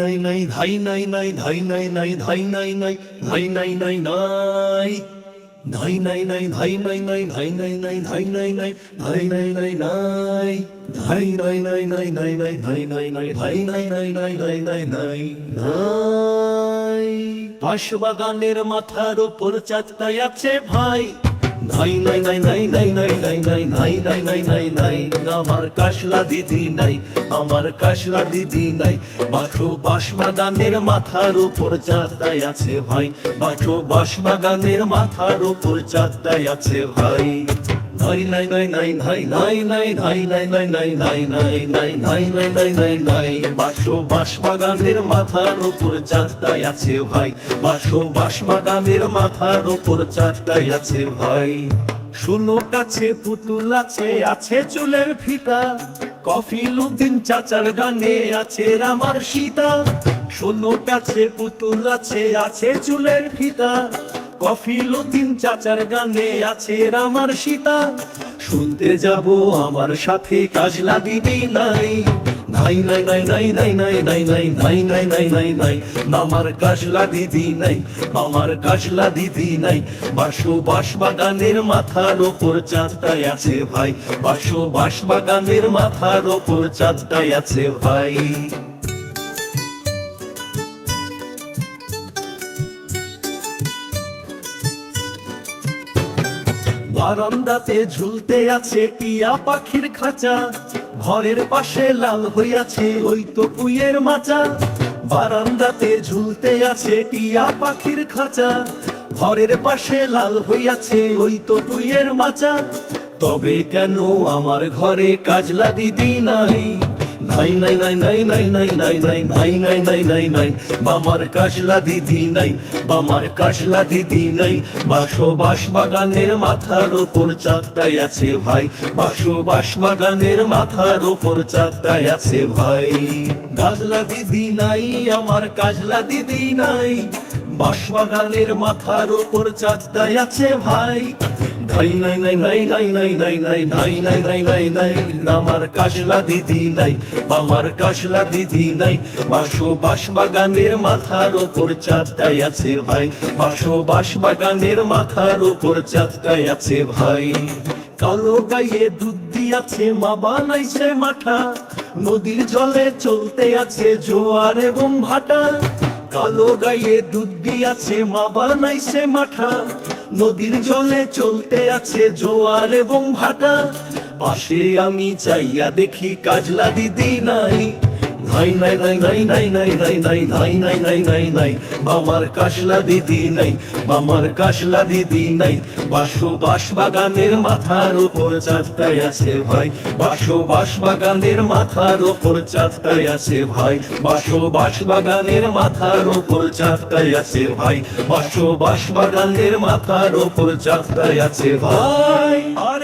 নাই নাই ধাই নাই নাই ধাই নাই নাই ধাই নাই নাই ধাই নাই নাই নাই ধাই নাই নাই ধাই নাই নাই ধাই নাই নাই ধাই নাই নাই ধাই নাই নাই নাই ধাই নাই নাই নাই নাই নাই ধাই নাই নাই ধাই নাই নাই নাই নাই নাই নাই নাই মাথার উপর চাঁদটাই আছে ভাই নাই নাই নাই নাই নাই নাই নাই নাই নাই নাই নাই নাই নাই আমার কাশলা দিদি নাই আমার কাশলা দিদি নাই বাসো বাঁশবাগানের মাথার উপর চাঁদটাই আছে ভাই বাসো বাঁশবাগানের মাথার উপর চাঁদটাই আছে ভাই নাই নাই নাই নাই নাই নাই নাই নাই নাই নাই নাই নাই নাই মাথার উপর চাঁদটাই আছে ভাই বাসো মাথার আছে ভাই শুনো কাছে পুতুল আছে আছে চুলের ফিতা কফি লুদিন চাচার গানে আছে আমার সীতা শোনো কাছে পুতুল আছে আছে চুলের ফিতা কফি লতিন চাচার গানে আছে আমার সীতা শুনতে যাব আমার সাথে কাজলা দিদি নাই নাই নাই নাই নাই নাই নাই নাই নাই নাই নাই নাই নাই নাই আমার কাজলা দিদি নাই আমার কাজলা দিদি নাই বাসো বাস বাগানের মাথার ওপর চাঁদটাই আছে ভাই বাসো বাস বাগানের মাথার ওপর চাঁদটাই আছে ভাই বারান্দাতে ঝুলতে আছে টিয়া পাখির খাঁচা। ঘরের পাশে লাল হইয়াছে ওই তো কুইয়ের মাচা। বারান্দাতে ঝুলতে আছে টিয়া পাখির খাঁচা। ঘরের পাশে লাল হইয়াছে ওই তো কুইয়ের মাচা। তবে কেন আমার ঘরে কাজলা দিদি নাই? নাই নাই নাই নাই নাই নাই নাই নাই নাই নাই নাই নাই নাই বামার কাশলা দিদি নাই বামার কাশলা দিদি নাই বাসো বাস বাগানের মাথার ওপর চাঁদটাই আছে ভাই বাসো বাস বাগানের মাথার ওপর চাঁদটাই আছে ভাই কাজলা দিদি নাই আমার কাজলা দিদি নাই বাস বাগানের মাথার ওপর চাঁদটাই আছে ভাই নাই নাই নাই নাই নাই নাই নাই নাই নাই নাই নাই আমার কাশলা দিদি নাই আমার কাশলা দিদি নাই বাসো বাস বাগানের মাথার চাঁদটাই আছে ভাই বাসো বাস বাগানের মাথার চাঁদটাই আছে ভাই কালো দুধ দিয়াছে মা বানাইছে মাঠা নদীর জলে চলতে আছে জোয়ার এবং ভাটা কালো গায়ে দুধ দিয়াছে, মা বানাইছে মাঠা। নদীর জলে চলতে আছে জোয়ার এবং ভাটা। পাশে আমি চাইয়া দেখি কাজলা দিদি নাই। নাই নাই নাই নাই নাই নাই নাই নাই নাই নাই নাই নাই নাই আমার কাশলা দিদি নাই আমার কাশলা দিদি নাই বাসো বাস বাগানের মাথার উপর চাঁদটাই আছে ভাই বাসো বাস বাগানের মাথার উপর চাঁদটাই আছে ভাই বাসো বাস বাগানের মাথার উপর চাঁদটাই আছে ভাই বাসো বাস বাগানের মাথার উপর চাঁদটাই আছে ভাই আর